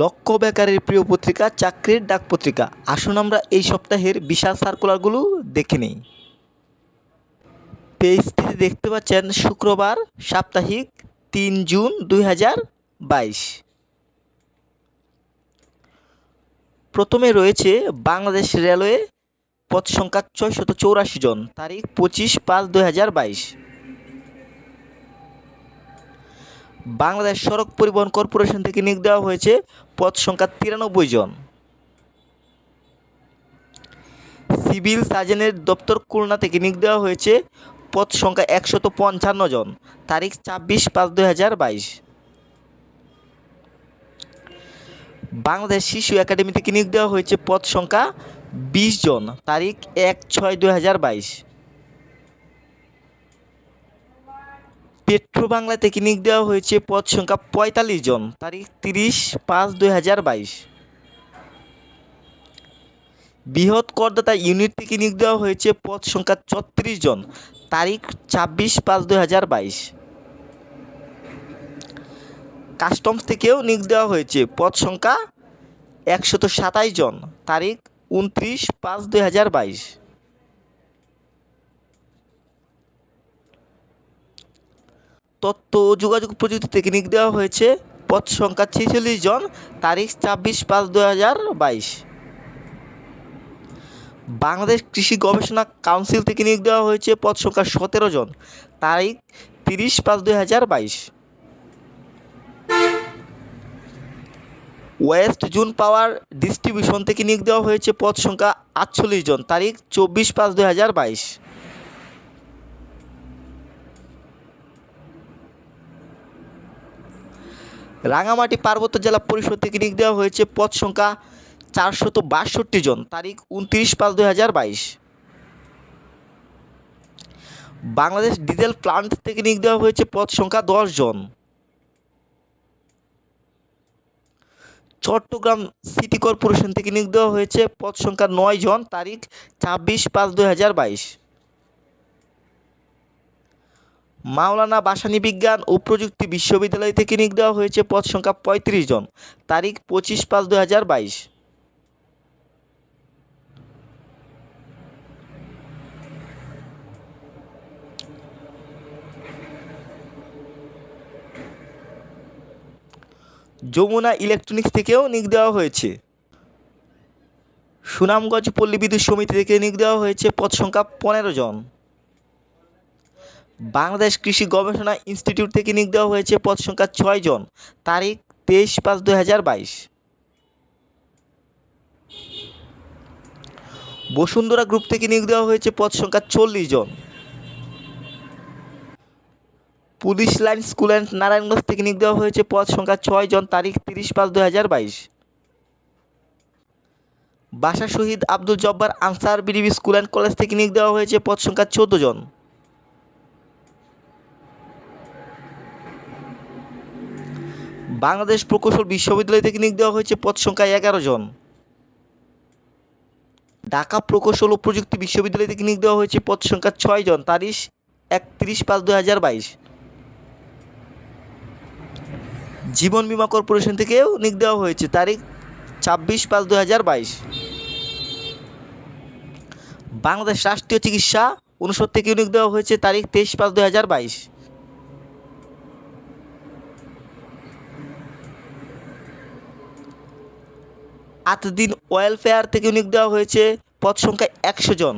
লক্ষ্য বেকারের প্রিয় পত্রিকা, চাকরির ডাক পত্রিকা। আসুন আমরা এই সপ্তাহের বিশাল সার্কুলারগুলো দেখে নিই। পেজটিতে দেখতে পাচ্ছেন শুক্রবার, সাপ্তাহিক তিন জুন দুই হাজার বাইশ। প্রথমে রয়েছে বাংলাদেশ রেলওয়ে পদ সংখ্যা ছয়শত চৌরাশি জন, তারিখ পঁচিশ পাঁচ দুই বাংলাদেশ সড়ক পরিবহন কর্পোরেশন থেকে নিয়োগ দেওয়া হয়েছে পদ সংখ্যা তিরানব্বই জন। সিভিল সার্জনের দপ্তর খুলনা থেকে নিয়োগ দেওয়া হয়েছে পদ সংখ্যা একশত পঞ্চান্ন জন। তারিখ ছাব্বিশ পাঁচ দুই হাজার বাইশ। বাংলাদেশ শিশু একাডেমি থেকে নিয়োগ দেওয়া হয়েছে পদ সংখ্যা বিশ জন। তারিখ এক ছয় দুই হাজার বাইশ। পেট্রো বাংলা নিয়োগ দেওয়া হয়েছে পদ সংখ্যা পঁয়তাল্লিশ জন। তারিখ তিরিশ পাঁচ দুই হাজার বাইশ। বৃহৎ করদাতা ইউনিট থেকে নিয়োগ দেওয়া হয়েছে পদ সংখ্যা ছত্রিশ জন। তারিখ ছাব্বিশ পাঁচ দুই হাজার বাইশ। কাস্টমস থেকেও নিয়োগ দেওয়া হয়েছে পদ সংখ্যা একশত সাতাশ জন। তারিখ উনত্রিশ পাঁচ দুই হাজার বাইশ। তথ্য ও যোগাযোগ প্রযুক্তি নিয়োগ দেওয়া হয়েছে। পদ সংখ্যা ছেচল্লিশ জন, তারিখ ছাব্বিশ পাঁচ দু হাজার বাইশ। বাংলাদেশ কৃষি গবেষণা কাউন্সিল থেকে নিয়োগ দেওয়া হয়েছে, পদ সংখ্যা সতেরো জন, তারিখ তিরিশ পাঁচ দুই হাজার বাইশ। ওয়েস্ট জুন পাওয়ার ডিস্ট্রিবিউশন থেকে নিয়োগ দেওয়া হয়েছে, পদ সংখ্যা আটচল্লিশ জন, তারিখ চব্বিশ পাঁচ দুই হাজার বাইশ। রাঙামাটি পার্বত্য জেলা পরিষদ থেকে নিয়োগ দেওয়া হয়েছে পদ সংখ্যা চারশত বাষট্টি জন। তারিখ উনত্রিশ পাঁচ দুই হাজার বাইশ। বাংলাদেশ ডিজেল প্লান্ট থেকে নিয়োগ দেওয়া হয়েছে পদ সংখ্যা দশ জন। চট্টগ্রাম সিটি কর্পোরেশন থেকে নিয়োগ দেওয়া হয়েছে পদ সংখ্যা নয় জন। তারিখ ছাব্বিশ পাঁচ দুই হাজার বাইশ। মাওলানা বাসানী বিজ্ঞান ও প্রযুক্তি বিশ্ববিদ্যালয় থেকে নিয়োগ দেওয়া হয়েছে পদ সংখ্যা পঁয়ত্রিশ জন। তারিখ পঁচিশ পাঁচ দু হাজার বাইশ। যমুনা ইলেকট্রনিক্স থেকেও নিয়োগ দেওয়া হয়েছে। সুনামগঞ্জ পল্লী বিদ্যুৎ সমিতি থেকে নিয়োগ দেওয়া হয়েছে পদ সংখ্যা পনেরো জন। বাংলাদেশ কৃষি গবেষণা ইনস্টিটিউট থেকে নিয়োগ দেওয়া হয়েছে পদ সংখ্যা ছয় জন। তারিখ তেইশ পাঁচ দু হাজার বাইশ। বসুন্ধরা গ্রুপ থেকে নিয়োগ দেওয়া হয়েছে পদ সংখ্যা চল্লিশ জন। Police line school and Narayanganj থেকে নিয়োগ দেওয়া হয়েছে পদ সংখ্যা ছয় জন, তারিখ তিরিশ পাঁচ দুই হাজার বাইশ। বাসা Shahid Abdul Jabbar Ansar BDB school and college থেকে নিয়োগ দেওয়া হয়েছে পদ সংখ্যা চোদ্দ জন। বাংলাদেশ প্রকৌশল বিশ্ববিদ্যালয় থেকে নিয়োগ দেওয়া হয়েছে পদ সংখ্যা এগারো জন। ঢাকা প্রকৌশল ও প্রযুক্তি বিশ্ববিদ্যালয় থেকে নিয়োগ দেওয়া হয়েছে পদ সংখ্যা ছয় জন, তারিখ একত্রিশ পাঁচ দুই হাজার বাইশ। জীবন বীমা কর্পোরেশন থেকেও নিয়োগ দেওয়া হয়েছে, তারিখ ছাব্বিশ পাঁচ দুই হাজার বাইশ। বাংলাদেশ রাষ্ট্রীয় চিকিৎসা অনুষদ থেকে নিয়োগ দেওয়া হয়েছে, তারিখ তেইশ পাঁচ দুই হাজার বাইশ। আতদিন ওয়েলফেয়ার থেকে নিয়োগ দেওয়া হয়েছে, পদ সংখ্যা একশো জন।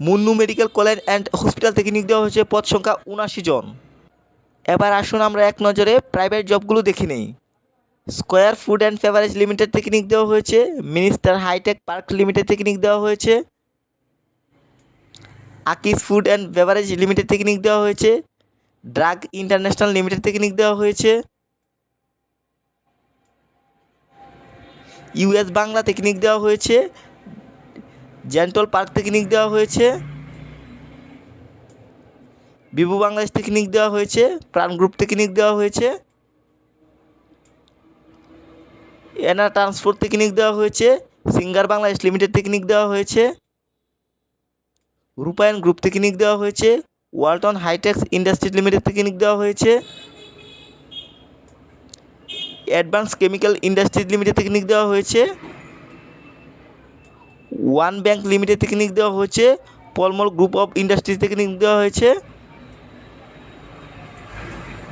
Munnu medical college and hospital থেকে নিয়োগ দেওয়া হয়েছে, পদ সংখ্যা উনাশি জন। এবার আসুন আমরা এক নজরে প্রাইভেট জবগুলো দেখে নেই। Square food and beverage limited থেকে নিয়োগ দেওয়া হয়েছে মিনিস্টার হাইটেক পার্ক লিমিটেড থেকে নিয়োগ দেওয়া হয়েছে আকিস ফুড অ্যান্ড বেভারেজ লিমিটেড থেকে নিয়োগ দেওয়া হয়েছে ড্রাগ ইন্টারন্যাশনাল লিমিটেড থেকে নিয়োগ দেওয়া হয়েছে ইউএস বাংলা নিয়োগ দেওয়া হয়েছে জেন্টল পার্ক নিয়োগ দেওয়া হয়েছে, বিভু বাংলাদেশ নিয়োগ দেওয়া হয়েছে, প্রাণ গ্রুপ নিয়োগ দেওয়া হয়েছে এনা ট্রান্সপোর্ট নিয়োগ দেওয়া হয়েছে, সিঙ্গার বাংলাদেশ লিমিটেড নিয়োগ দেওয়া হয়েছে, রূপায়ণ গ্রুপ নিয়োগ দেওয়া হয়েছে, ওয়ালটন হাইটেক্স ইন্ডাস্ট্রিজ লিমিটেড নিয়োগ দেওয়া হয়েছে। অ্যাডভান্স কেমিক্যাল ইন্ডাস্ট্রিজ লিমিটেড থেকে নিয়োগ দেওয়া হয়েছে। ওয়ান ব্যাংক লিমিটেড থেকে নিয়োগ দেওয়া হয়েছে। পলমল গ্রুপ অফ ইন্ডাস্ট্রিজ থেকে নিয়োগ দেওয়া হয়েছে।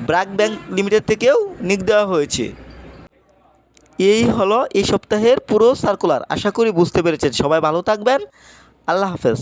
ব্র্যাক ব্যাংক লিমিটেড থেকেও নিক দেওয়া হয়েছে। এই হলো এই সপ্তাহের পুরো সার্কুলার আশা করি বুঝতে পেরেছেন। সবাই ভালো থাকবেন। আল্লাহ হাফেজ।